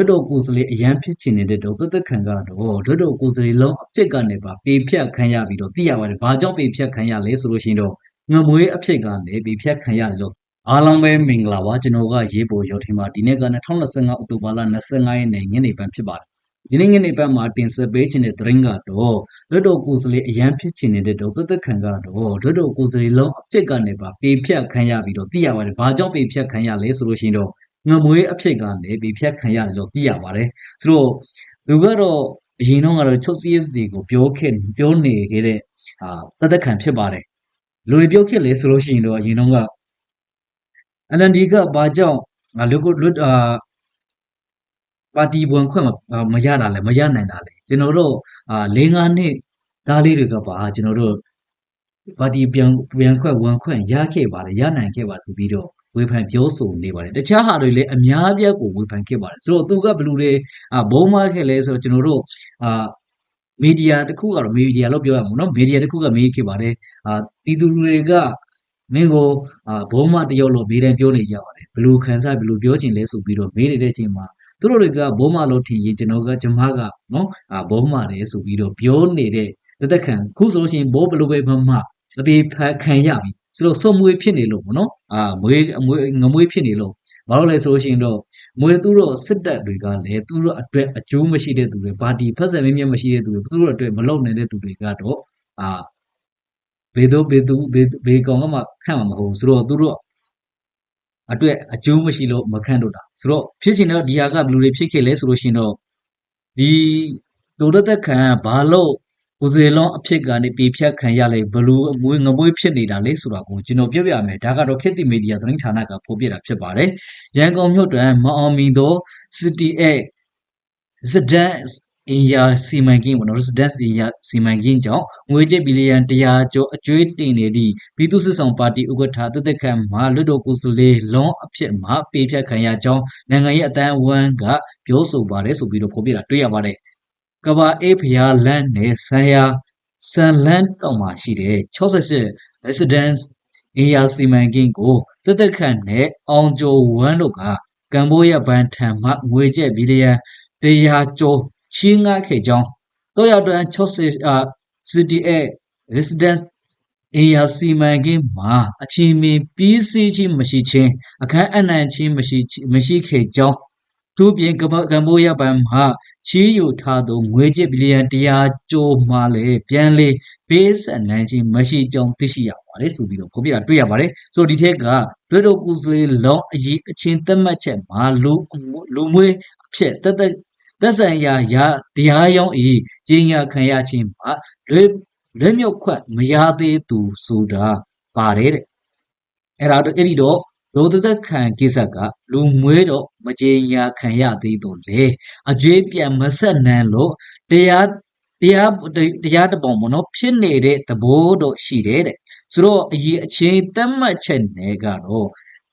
လွတ်တော်ကိုယ်စားလှယ်အရန်ဖြစ်ချင်နေတဲ့တော့သက်သက်ခံကတော့လွတ်တော်ကိုယ်စားလှယ်လုံးအဖြစ်ကနေပါပေဖြတ်ခံရပြီးတော့သိရပါတယ်။ဘာကြောင့်ပေဖြတ်ခံရလဲဆိုလို့ရှိရင်တော့ငမွေးအဖြစ်ကနေပေဖြတ်ခံရတယ်လို့အားလုံးပဲမင်္ဂလာပါကျွန်တော်ကရေးပေါ်ရောထင်ပါဒီနေ့က2025အောက်တိုဘာလ25ရက်နေ့ညနေပိုင်းဖြစ်ပါတယ်ဒီနေ့ညနေပိုင်းမှာတင်ဆက်ပေးခြင်းတဲ့သတင်းကတော့လွတ်တော်ကိုယ်စားလှယ်အရန်ဖြစ်ချင်နေတဲ့တော့သက်သက်ခံကတော့လွတ်တော်ကိုယ်စားလှယ်လုံးအဖြစ်ကနေပါပေဖြတ်ခံရပြီးတော့သိရပါတယ်။ဘာကြောင့်ပေဖြတ်ခံရလဲဆိုလို့ရှိရင်တော့ ငမွေးအဖြစ်ကနေပေဖြတ်ခံရတယ်လို့သိရပါတယ်။ဆိုတော့သူကတော့အရင်တော့ကတော့ချုပ်စည်းစီကိုပြောခဲ့ပြောနေခဲ့တဲ့အာသက်သက်ခံဖြစ်ပါတယ်။လူတွေပြောခဲ့လေဆိုလို့ရှိရင်တော့အရင်တော့က LND ကဘာကြောင့်ငါလွတ်ကိုလွတ်အာပါတီဝင်ခွင့်မရတာလဲမရနိုင်တာလဲကျွန်တော်တို့အာ၄၅နှစ်ဒါလေးတွေကပါကျွန်တော်တို့ပါတီပြန်ပြန်ခွင့်ဝန်ခွင့်ရခဲ့ပါတယ်ရနိုင်ခဲ့ပါဆိုပြီးတော့ ဝေဖန်ပြောဆိုနေပါတယ်တခြားဟာတွေလည်းအများပြားကိုဝေဖန်ခဲ့ပါတယ်ဆိုတော့သူကဘယ်လိုလဲအာဘုံမခဲ့လဲဆိုတော့ကျွန်တော်တို့အာမီဒီယာတစ်ခုကတော့မီဒီယာလို့ပြောရမှာနော်မီဒီယာတစ်ခုကမေးခဲ့ပါတယ်အာတီသူတွေကမင်းကိုအာဘုံမတယောက်လို့မေးတယ်ပြောနေကြပါတယ်ဘယ်လိုခံစားဘယ်လိုပြောချင်လဲဆိုပြီးတော့မေးနေတဲ့အချိန်မှာသူတို့တွေကဘုံမလို့ထင်ရင်ကျွန်တော်ကကျမကနော်အာဘုံမတယ်ဆိုပြီးတော့ပြောနေတဲ့တသက်ခံခုဆိုလို့ရှိရင်ဘိုးဘယ်လိုပဲမှမအပေဖန်ခံရပြီ ဆိုတော့စုံမွေဖြစ်နေလို့ပေါ့နော်အာမွေးအမွေးငမွေးဖြစ်နေလို့ဘာလို့လဲဆိုလို့ရှိရင်တော့မွေသူတို့စစ်တပ်တွေကလည်းသူတို့အတွက်အကျိုးမရှိတဲ့သူတွေပါတီဖက်ဆယ်မင်းမြတ်မရှိတဲ့သူတွေသူတို့အတွက်မလုံနိုင်တဲ့သူတွေကတော့အာဘေတို့ဘေသူဘေဘေကောင်ကမှခန့်မှာမဟုတ်ဘူးဆိုတော့သူတို့အတွက်အကျိုးမရှိလို့မခန့်တော့တာဆိုတော့ဖြစ်ချင်တော့ဒီဟာကဘယ်လိုတွေဖြစ်ခဲ့လဲဆိုလို့ရှိရင်တော့ဒီလိုသက်ခံဘာလို့ ကိုစေလွန်အဖြစ်ကနေပြေဖြတ်ခံရလိုက်ဘလူးမွေးငမွေးဖြစ်နေတာလေဆိုတာကိုကျွန်တော်ပြောပြမယ်ဒါကတော့ခေတ်တီမီဒီယာသတင်းဌာနကဖော်ပြတာဖြစ်ပါတယ်ရန်ကုန်မြို့တွင်မအောင်မီသော City A Residence အင်ယာစီမံကိန်းပေါ့နော် Residence အင်ယာစီမံကိန်းကြောင့်ငွေကျပ်ဘီလီယံ100ကျော်အကျွေးတင်နေသည့်ပြည်သူ့စစ်ဆောင်ပါတီဥက္ကဋ္ဌတသက်ခံမှလွတ်တော်ကိုယ်စားလှယ်လွန်အဖြစ်မှပေးဖြတ်ခံရကြောင်းနိုင်ငံရေးအတန်းအဝန်းကပြောဆိုပါတယ်ဆိုပြီးတော့ဖော်ပြတာတွေ့ရပါတယ် ကဘာအေးဖျားလန်းနဲ့ဆန်ယာဆန်လန်းတောင်မှာရှိတဲ့68 residence အင်ယာစီမံကိန်းကိုတသက်ခန့်နဲ့အောင်ကျော်ဝမ်းတို့ကကမ်ဘောရဘန်ထံမှငွေကျပ်ဘီလီယံ100ကျော်ချီးငှားခဲ့ကြောင်းတော့ရတွင်60အာ CTA residence အင်ယာစီမံကိန်းမှာအချင်းမင်းပြီးစီးခြင်းမရှိခြင်းအခန်းအနှံခြင်းမရှိမရှိခဲ့ကြောင်းသူပြင်ကမ္ဘောကမ္ဘောရဘန်မှာ ချီးယူထားသောငွေကျပ်ဘီလီယံ100ကျော်မှလည်းပြန်လေပေးဆက်နိုင်ခြင်းမရှိကြောင်းသိရှိရပါတယ်ဆိုပြီးတော့ဖော်ပြတာတွေ့ရပါတယ်ဆိုတော့ဒီထက်ကတွဲတော်ကူစလေလောင်းအရေးအချင်းသက်မှတ်ချက်မှာလူလူမွေးအဖြစ်တက်တက်သက်ဆိုင်ရာရတရားရောင်းဤကြီးညာခံရခြင်းမှာလွဲလွဲမြောက်ခွတ်မရသေးသူဆိုတာပါတယ်တဲ့အဲ့ဒါတော့အဲ့ဒီတော့ လိုသက်ခံကိစ္စကလူမွေးတော့မကြေညာခံရသေးတော့လေအကျွေးပြန်မဆက်နန်းလို့တရားတရားတရားတပုံပေါ့နော်ဖြစ်နေတဲ့သဘောတော့ရှိတယ်တဲ့ဆိုတော့အရေးအချင်းတတ်မှတ်ချက်နဲ့ကတော့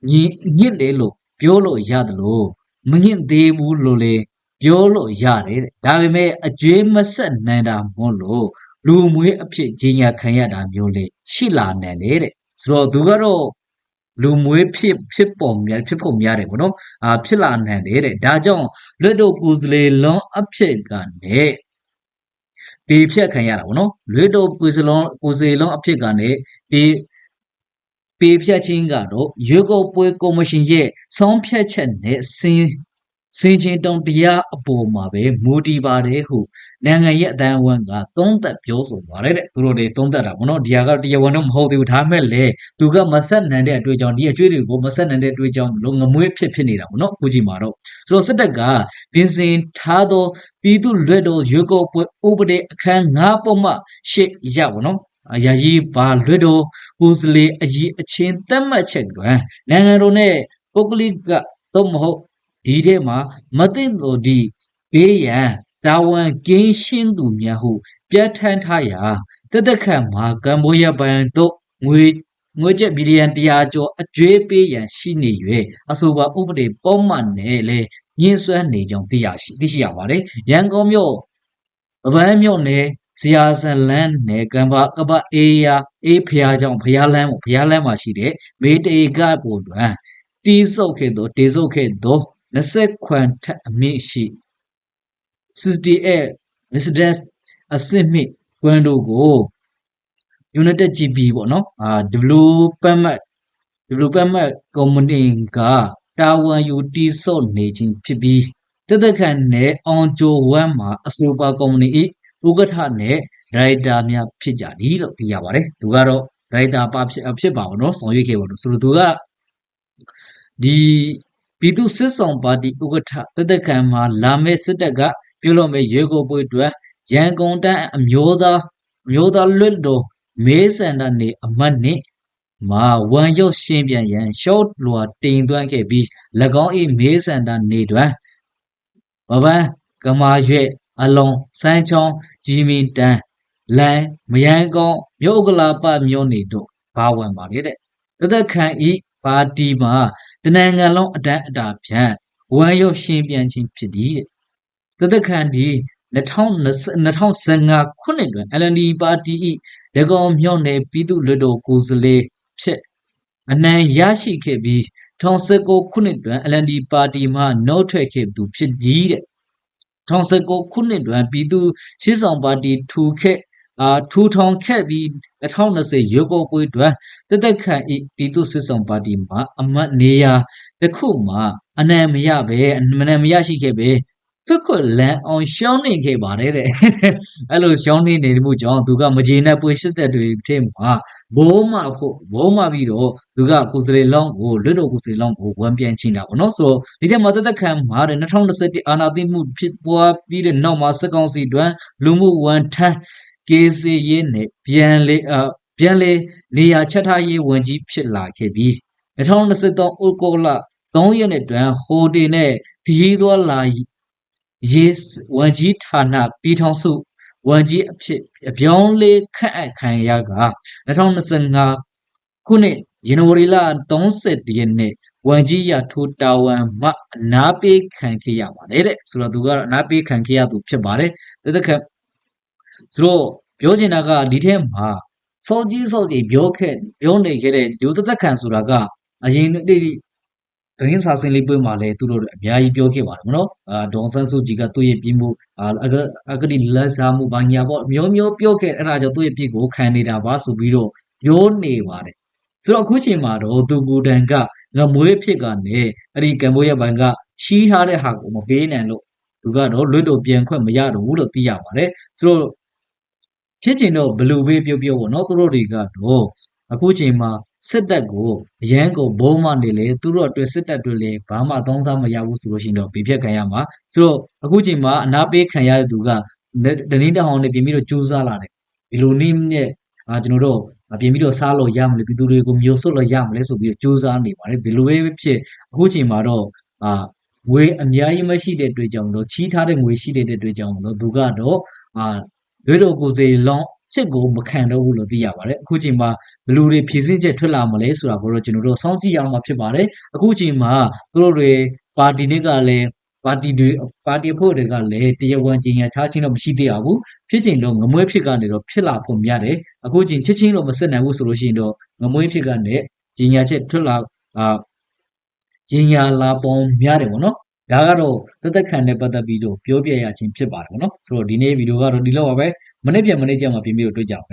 ညင်ညစ်လေလို့ပြောလို့ရတယ်လို့မညစ်သေးဘူးလို့လေပြောလို့ရတယ်တဲ့ဒါပေမဲ့အကျွေးမဆက်နိုင်တာမို့လို့လူမွေးအဖြစ်ကြီးညာခံရတာမျိုးလေရှိလာနိုင်တယ်တဲ့ဆိုတော့သူကတော့ လူမွေးဖြစ်ဖြစ်ပေါ်များဖြစ်ဖို့များတယ်ဗောနော်အာဖြစ်လာနိုင်တယ်တဲ့ဒါကြောင့်လွတ်တော်ကိုယ်စလေလွန်အဖြစ်ကနေပေဖြတ်ခံရတာဗောနော်လွတ်တော်ကိုယ်စလွန်ကိုယ်စလေလွန်အဖြစ်ကနေပေပေဖြတ်ခြင်းကတော့ရွေးကောက်ပွဲကော်မရှင်ရဲ့ဆုံးဖြတ်ချက်နဲ့စင် စင်ချင်းတုံတရားအပေါ်မှာပဲမူတည်ပါတယ်ဟုနိုင်ငံရဲ့အတန်းအဝန်းကသုံးသက်ပြောဆိုပါတယ်တဲ့သူတို့တွေသုံးသက်တာဗောနော်ဒီဟာကတရားဝင်တော့မဟုတ်သေးဘူးဒါမဲ့လေသူကမဆက်နိုင်တဲ့အတွေ့အကြုံဒီအကျွေးတွေကိုမဆက်နိုင်တဲ့အတွေ့အကြုံလို့ငမွေးဖြစ်ဖြစ်နေတာဗောနော်ကိုကြည့်မှာတော့ဆိုတော့စစ်တပ်ကပြင်ဆင်ထားသောပြည်သူလွတ်တော်ရွေးကောက်ပွဲဥပဒေအခန်း၅ပုံမှရှေ့ရဗောနော်အရာကြီးဘာလွတ်တော်ကိုစလေအကြီးအချင်းတတ်မှတ်ချက်တွင်နိုင်ငံတော်နဲ့ပုဂ္ဂလိကသို့မဟုတ် ဒီထဲမှာမသိလို့ဒီဘေးရန်တာဝန်ကင်းရှင်းသူများဟုပြဋ္ဌာန်းထားရာတသက်ခန့်မှာကမ္ဘောရဘန်တို့ငွေငွေကျပ်ဘီလီယံ100ကျော်အကျွေးပေးရန်ရှိနေ၍အဆိုပါဥပဒေပုံမှန်နဲ့လည်းညှင်းဆွဲနေကြောင်းသိရရှိသိရှိရပါတယ်ရန်ကုန်မြို့ဗပန်းမြို့နယ်ဇီယာဆန်လန်းနယ်ကံပါကပအေးယာအေးဖျားကြောင့်ဖျားလန်းဖျားလန်းမှာရှိတဲ့မေတေကပေါ်တွင်တီးဆုပ်ခဲ့သောတေဆုပ်ခဲ့သော 20ခွန်ထက်အမြင့်ရှိ68 Mercedes အစစ်မြင့်ကွန်းတို့ကို United GB ပေါ့နော်အာ development development company ကတာဝန်ယူတည်ဆော့နေခြင်းဖြစ်ပြီးတသက်ခံနဲ့အောင်ဂျိုဝမ်မှာအဆိုပါကုမ္ပဏီ၏ဥက္ကဋ္ဌနဲ့ဒါရိုက်တာများဖြစ်ကြသည်လို့သိရပါတယ်သူကတော့ဒါရိုက်တာပါဖြစ်ဖြစ်ပါဘောနော်ဆောင်ရွက်ခဲ့ပါတော့ဆိုတော့သူကဒီ ပြည်သူစစ်ဆောင်ပါတီဥက္ကဋ္ဌတသက်ခံမှာလာမယ့်စစ်တပ်ကပြုလုပ်မယ့်ရွေးကောက်ပွဲအတွက်ရန်ကုန်တိုင်းအမျိုးသားအမျိုးသားလွတ်တော်မေးစန္ဒနေအမတ်နဲ့မှာဝန်ရုပ်ရှင်းပြန်ရန်ရှော့လွာတင်သွင်းခဲ့ပြီး၎င်း၏မေးစန္ဒနေတွင်ဘဗန်းကမာရွက်အလုံးစမ်းချောင်းဂျီမီတန်လန်မယန်းကောင်းမြို့ဥက္ကလာပမြို့နေတို့ဘာဝင်ပါလေတဲ့တသက်ခံဤပါတီမှာ တနင်္ဂနွေလုံးအတန်းအတာဖြန့်ဝန်ရုပ်ရှင်းပြန်ခြင်းဖြစ်သည်တဲ့တသက်ခံဒီ2015ခုနှစ်တွင် LND ပါတီ၏ရကောင်မြောက်နယ်ပြည်သူ့လွှတ်တော်ကိုယ်စားလှယ်ဖြစ်အနိုင်ရရှိခဲ့ပြီး2019ခုနှစ်တွင် LND ပါတီမှနှုတ်ထွက်ခဲ့သူဖြစ်ကြီးတဲ့2019ခုနှစ်တွင်ပြည်သူရှေ့ဆောင်ပါတီထူခဲ့ အာထူထောင်ခဲ့ပြီး2020ရွေးကောက်ပွဲတွင်တသက်ခံ၏ပြည်သူစစ်ဆောင်ပါတီမှအမတ်နေရာတစ်ခုမှအနိုင်မရပဲအနိုင်မရရှိခဲ့ပဲခွတ်ခွတ်လန်အောင်ရှောင်းနေခဲ့ပါတယ်တဲ့အဲ့လိုရှောင်းနေနေမှုကြောင့်သူကမကြေနပ်ပွေစစ်တပ်တွေထဲမှာဘိုးမဖို့ဘိုးမပြီးတော့သူကကိုစရေလောင်းကိုလွတ်တော်ကိုစရေလောင်းကိုဝန်ပြန်ချင်းတာပေါ့နော်ဆိုတော့ဒီထဲမှာတသက်ခံမှာတဲ့2021အာနာသိမှုဖြစ်ပွားပြီးတဲ့နောက်မှာစက်ကောင်စီတွင်လူမှုဝန်ထမ်း ကေစီရေးနဲ့ပြန်လေအပြန်လေနေရာချက်ထားရေးဝန်ကြီးဖြစ်လာခဲ့ပြီး2023ဩဂုတ်လ3ရက်နေ့တွင်ဟိုဒီနဲ့ခရီးသွားလာရေးဝန်ကြီးဌာနပြည်ထောင်စုဝန်ကြီးအဖြစ်အပြောင်းလဲခန့်အပ်ခံရက2025ခုနှစ်ဇန်နဝါရီလ30ရက်နေ့ဝန်ကြီးရထိုးတာဝန်မှအနာပေးခံခဲ့ရပါတယ်တဲ့ဆိုတော့သူကတော့အနာပေးခံခဲ့ရသူဖြစ်ပါတယ်တသက်ခ ဆိုတော့ပြောချင်တာကဒီထဲမှာစောကြီးစောကြီးပြောခဲ့ပြောနေခဲ့တဲ့လူတသက်ခံဆိုတာကအရင်ဒီသတင်းစာဆင်းလေးပွဲမှာလည်းသူတို့အများကြီးပြောခဲ့ပါတယ်မနော်အာဒေါန်ဆန်းစုကြည်ကသူ့ရဲ့ပြည်မှုအာအကတိလက်စားမှုဘာညာပေါ့မျိုးမျိုးပြောခဲ့အဲ့ဒါကြောင့်သူ့ရဲ့ပြည်ကိုခံနေတာပါဆိုပြီးတော့ပြောနေပါတယ်ဆိုတော့အခုချိန်မှာတော့သူကိုတန်ကငမွေးဖြစ်ကနေအဲ့ဒီကမ်ဘောဒီးယားဘဏ်ကချီးထားတဲ့ဟာကိုမပေးနိုင်လို့သူကတော့လွတ်တော်ပြန်ခွင့်မရတော့ဘူးလို့သိရပါတယ်ဆိုတော့ ဖြစ်ချင်တော့ဘလူဘေးပြောပြောပေါ့နော်သူတို့တွေကတော့အခုချိန်မှာစစ်တပ်ကိုအရန်ကိုဘုံမနေလေသူတို့အတွက်စစ်တပ်တွေလည်းဘာမှသုံးစားမရဘူးဆိုလို့ရှိရင်တော့ပြဖြတ်ခံရမှာဆိုတော့အခုချိန်မှာအနာပေးခံရတဲ့သူကတနည်းတဟောင်းနဲ့ပြင်ပြီးတော့ကြိုးစားလာတယ်ဒီလိုနည်းနဲ့အာကျွန်တော်တို့ပြင်ပြီးတော့စားလို့ရမလဲပြည်သူတွေကိုမျိုးစွတ်လို့ရမလဲဆိုပြီးတော့ကြိုးစားနေပါတယ်ဘယ်လိုပဲဖြစ်အခုချိန်မှာတော့အာငွေအများကြီးမရှိတဲ့အတွက်ကြောင့်တော့ချီးထားတဲ့ငွေရှိတဲ့အတွက်ကြောင့်တော့သူကတော့အာ ရွေးတော်ကိုစေလောင်းစစ်ကိုမခံတော့ဘူးလို့သိရပါတယ်အခုချိန်မှာဘလူတွေဖြည့်စင်းချက်ထွက်လာမလဲဆိုတာကိုတော့ကျွန်တော်တို့စောင့်ကြည့်ရမှာဖြစ်ပါတယ်အခုချိန်မှာသူတို့တွေပါတီတွေကလည်းပါတီတွေပါတီဖို့တွေကလည်းတရားဝင်ကြီးညာချချင်းတော့မရှိသေးဘူးဖြစ်ချိန်တော့ငမွေးဖြစ်ကနေတော့ဖြစ်လာဖို့များတယ်အခုချိန်ချက်ချင်းတော့မဆက်နိုင်ဘူးဆိုလို့ရှိရင်တော့ငမွေးဖြစ်ကနေကြီးညာချက်ထွက်လာအာကြီးညာလာပုံများတယ်ပေါ့နော် ဒါကတော့သက်သက်ခံနဲ့ပတ်သက်ပြီးတော့ပြောပြရခြင်းဖြစ်ပါတယ်ပေါ့နော်ဆိုတော့ဒီနေ့ဗီဒီယိုကတော့ဒီလောက်ပါပဲမနေ့ပြန်မနေ့ကျမှပြင်ပြီးတော့တွေ့ကြအောင်